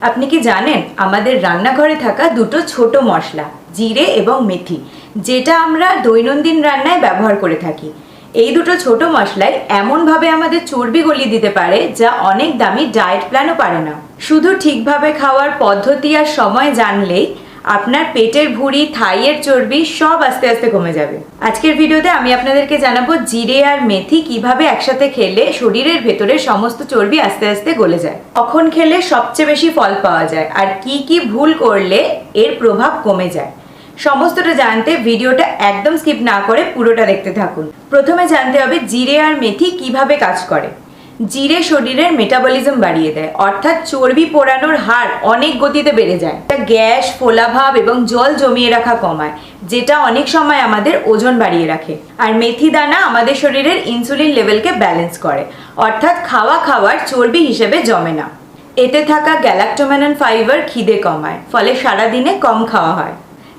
আপনি কি জানেন, আমাদের রান্নাঘরে থাকা দুটো ছোট মশলা, জিরে এবং মেথি, যেটা আমরা দৈনন্দিন রান্নায় ব্যবহার করে থাকি। এই দুটো ছোট মশলাই এমনভাবে আমাদের চর্বি গলিয়ে দিতে পারে, যা অনেক দামি ডায়েট প্ল্যানও পারে না। শুধু ঠিকভাবে খাওয়ার পদ্ধতি আর সময় জানলেই আপনার পেটের ভুঁড়ি, থাইয়ের চর্বি সব আস্তে আস্তে কমে যাবে। আজকের ভিডিওতে আমি আপনাদেরকে জানাব জিরে আর মেথি কীভাবে একসাথে খেলে শরীরের ভেতরে সমস্ত চর্বি আস্তে আস্তে গলে যায়। কখন খেলে সবচেয়ে বেশি ফল পাওয়া যায় আর কি কি ভুল করলে এর প্রভাব কমে যায়। সমস্তটা জানতে ভিডিওটা একদম স্কিপ না করে পুরোটা দেখতে থাকুন। প্রথমে জানতে হবে জিরে আর মেথি কীভাবে কাজ করে। জিরে শরীরের মেটাবলিজম বাড়িয়ে দেয়। অর্থাৎ চর্বি পোড়ানোর হার অনেক গতিতে বেড়ে যায়। এটা গ্যাস, ফোলাভাব এবং জল জমিয়ে রাখা কমায়, যেটা অনেক সময় আমাদের ওজন বাড়িয়ে রাখে। আর মেথি দানা আমাদের শরীরের ইনসুলিন লেভেলকে ব্যালেন্স করে। অর্থাৎ খাওয়া খাওয়ার চর্বি হিসেবে জমে না। এতে থাকা গ্যালাক্টোম্যানন ফাইবার খিদে কমায়, ফলে সারাদিনে কম খাওয়া হয়।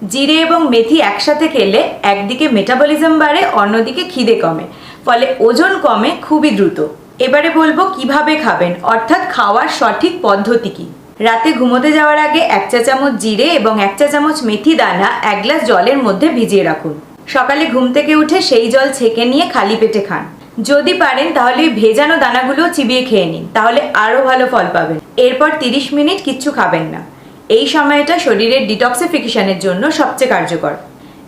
জিরে এবং মেথি একসাথে খেলে একদিকে মেটাবলিজম বাড়ে, অন্যদিকে খিদে কমে, ফলে ওজন কমে খুবই দ্রুত। এবারে বলব কীভাবে খাবেন? অর্থাৎ খাওয়ার সঠিক পদ্ধতি কি? রাতে ঘুমোতে যাওয়ার আগে এক চা চামচ জিরে এবং এক চা চামচ মেথি দানা এক গ্লাস জলের মধ্যে ভিজিয়ে রাখুন। সকালে ঘুম থেকে উঠে সেই জল ছেঁকে নিয়ে খালি পেটে খান। যদি পারেন তাহলে ভেজানো দানাগুলো চিবিয়ে খেয়ে নিন, তাহলে আরও ভালো ফল পাবেন। এরপর তিরিশ মিনিট কিচ্ছু খাবেন না। এই সময়টা শরীরের ডিটক্সিফিকেশনের জন্য সবচেয়ে কার্যকর।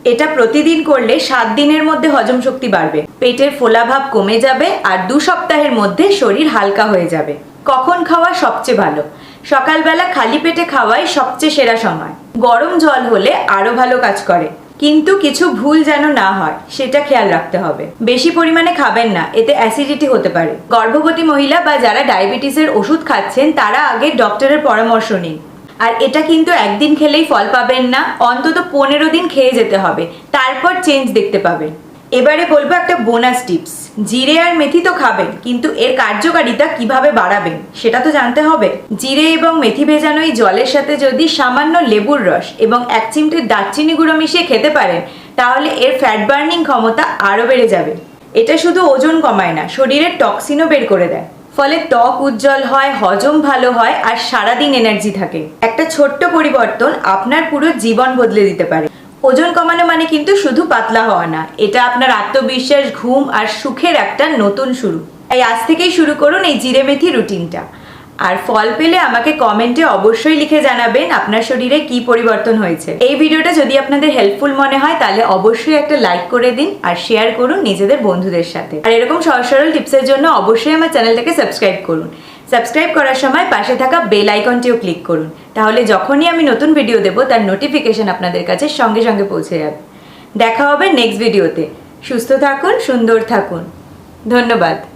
এটা প্রতিদিন করলে সাত দিনের মধ্যে হজম শক্তি বাড়বে। পেটের ফোলাভাব কমে যাবে আর দু সপ্তাহের মধ্যে শরীর হালকা হয়ে যাবে। কখন খাওয়া সবচেয়ে ভালো? সকালবেলা খালি পেটে খাওয়াই সবচেয়ে সেরা সময়। গরম জল হলে আরও ভালো কাজ করে। কিন্তু কিছু ভুল যেন না হয়, সেটা খেয়াল রাখতে হবে। বেশি পরিমাণে খাবেন না, এতে অ্যাসিডিটি হতে পারে। গর্ভবতী মহিলা বা যারা ডায়াবেটিসের ওষুধ খাচ্ছেন, তারা আগে ডক্টরের পরামর্শ নিন। আর এটা কিন্তু একদিন খেলেই ফল পাবেন না, অন্তত পনেরো দিন খেয়ে যেতে হবে। তারপর চেঞ্জ দেখতে পাবেন। এবারে বলব একটা বোনাস টিপস জিরে আর মেথি তো খাবেন, কিন্তু এর কার্যকারিতা কীভাবে বাড়াবেন সেটা তো জানতে হবে। জিরে এবং মেথি ভেজানো এই জলের সাথে যদি সামান্য লেবুর রস এবং এক চিমটে দারচিনি গুঁড়ো মিশিয়ে খেতে পারেন, তাহলে এর ফ্যাট বার্নিং ক্ষমতা আরও বেড়ে যাবে। এটা শুধু ওজন কমায় না, শরীরের টক্সিনও বের করে দেয়। ফলে ত্বক উজ্জ্বল হয়, হজম ভালো হয় আর সারাদিন এনার্জি থাকে। একটা ছোট্ট পরিবর্তন আপনার পুরো জীবন বদলে দিতে পারে। ওজন কমানো মানে কিন্তু শুধু পাতলা হওয়া না, এটা আপনার আত্মবিশ্বাস, ঘুম আর সুখের একটা নতুন শুরু। তাই আজ থেকেই শুরু করুন এই জিরে মেথি রুটিনটা আর ফল পেলে আমাকে কমেন্টে অবশ্যই লিখে জানাবেন আপনার শরীরে কি পরিবর্তন হয়েছে। এই ভিডিওটা যদি আপনাদের হেল্পফুল মনে হয়, তাহলে অবশ্যই একটা লাইক করে দিন আর শেয়ার করুন নিজেদের বন্ধুদের সাথে। আর এরকম সহজ সরল টিপসের জন্য অবশ্যই আমার চ্যানেলটাকে সাবস্ক্রাইব করুন। সাবস্ক্রাইব করার সময় পাশে থাকা বেল আইকনটিও ক্লিক করুন। তাহলে যখনই আমি নতুন ভিডিও দেবো, তার নোটিফিকেশন আপনাদের কাছে সঙ্গে সঙ্গে পৌঁছে যাবে। দেখা হবে নেক্সট ভিডিওতে সুস্থ থাকুন, সুন্দর থাকুন। ধন্যবাদ।